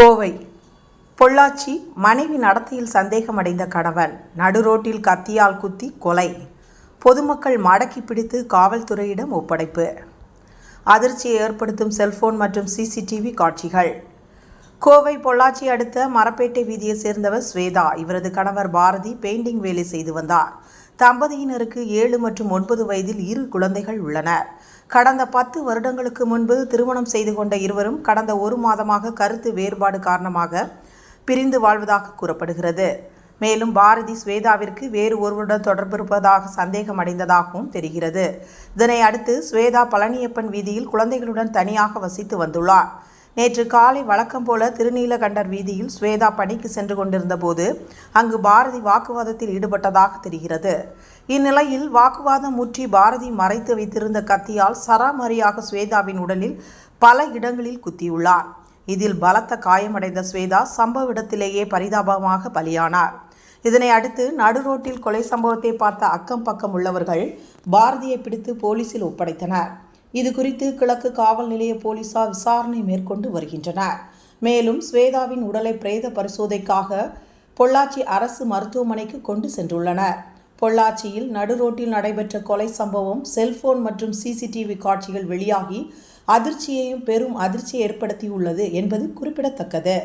கோவை. பொள்ளாச்சி மனைவி நடத்தையில் சந்தேகமடைந்த கணவன். நடுரோட்டில் கத்தியால் குத்தி கொலை. பொதுமக்கள் மடக்கி பிடித்து காவல்துறையிடம் ஒப்படைப்பு. அதிர்ச்சியை ஏற்படுத்தும் செல்போன் மற்றும் சிசிடிவி காட்சிகள். கோவை பொள்ளாச்சி அடுத்த மரப்பேட்டை வீதியைச் சேர்ந்தவர் ஸ்வேதா. இவரது கணவர் பாரதி பெயிண்டிங் வேலை செய்து வந்தார். தம்பதியினருக்கு ஏழு மற்றும் ஒன்பது வயதில் இரு குழந்தைகள் உள்ளனர். கடந்த பத்து வருடங்களுக்கு முன்பு திருமணம் செய்து கொண்ட இருவரும் கடந்த ஒரு மாதமாக கருத்து வேறுபாடு காரணமாக பிரிந்து வாழ்வதாக கூறப்படுகிறது. மேலும் பாரதி ஸ்வேதாவிற்கு வேறு ஒருவருடன் தொடர்பு இருப்பதாக சந்தேகம் அடைந்ததாகவும் தெரிகிறது. இதனை அடுத்து ஸ்வேதா பழனியப்பன் வீதியில் குழந்தைகளுடன் தனியாக வசித்து வந்துள்ளார். நேற்று காலை வழக்கம் போல திருநீலகண்டர் வீதியில் ஸ்வேதா பணிக்கு சென்று கொண்டிருந்த போது அங்கு பாரதி வாக்குவாதத்தில் ஈடுபட்டதாக தெரிகிறது. இந்நிலையில் வாக்குவாதம் முற்றி பாரதி மறைத்து வைத்திருந்த கத்தியால் சராமரியாக ஸ்வேதாவின் உடலில் பல இடங்களில் குத்தியுள்ளார். இதில் பலத்த காயமடைந்த ஸ்வேதா சம்பவ இடத்திலேயே பரிதாபமாக பலியானார். இதனை அடுத்து நடுரோட்டில் கொலை சம்பவத்தை பார்த்த அக்கம் பக்கம் உள்ளவர்கள் பாரதியை பிடித்து போலீசில் ஒப்படைத்தனர். இது குறித்து கிழக்கு காவல் நிலைய போலீசார் விசாரணை மேற்கொண்டு வருகின்றனர். மேலும் ஸ்வேதாவின் உடலை பிரேத பரிசோதைக்காக பொள்ளாச்சி அரசு மருத்துவமனைக்கு கொண்டு சென்றுள்ளனர். பொள்ளாச்சியில் நடுரோட்டில் நடைபெற்ற கொலை சம்பவம் செல்போன் மற்றும் சிசிடிவி காட்சிகள் வெளியாகி அதிர்ச்சியையும் பெரும் அதிர்ச்சியை ஏற்படுத்தியுள்ளது என்பது குறிப்பிடத்தக்கது.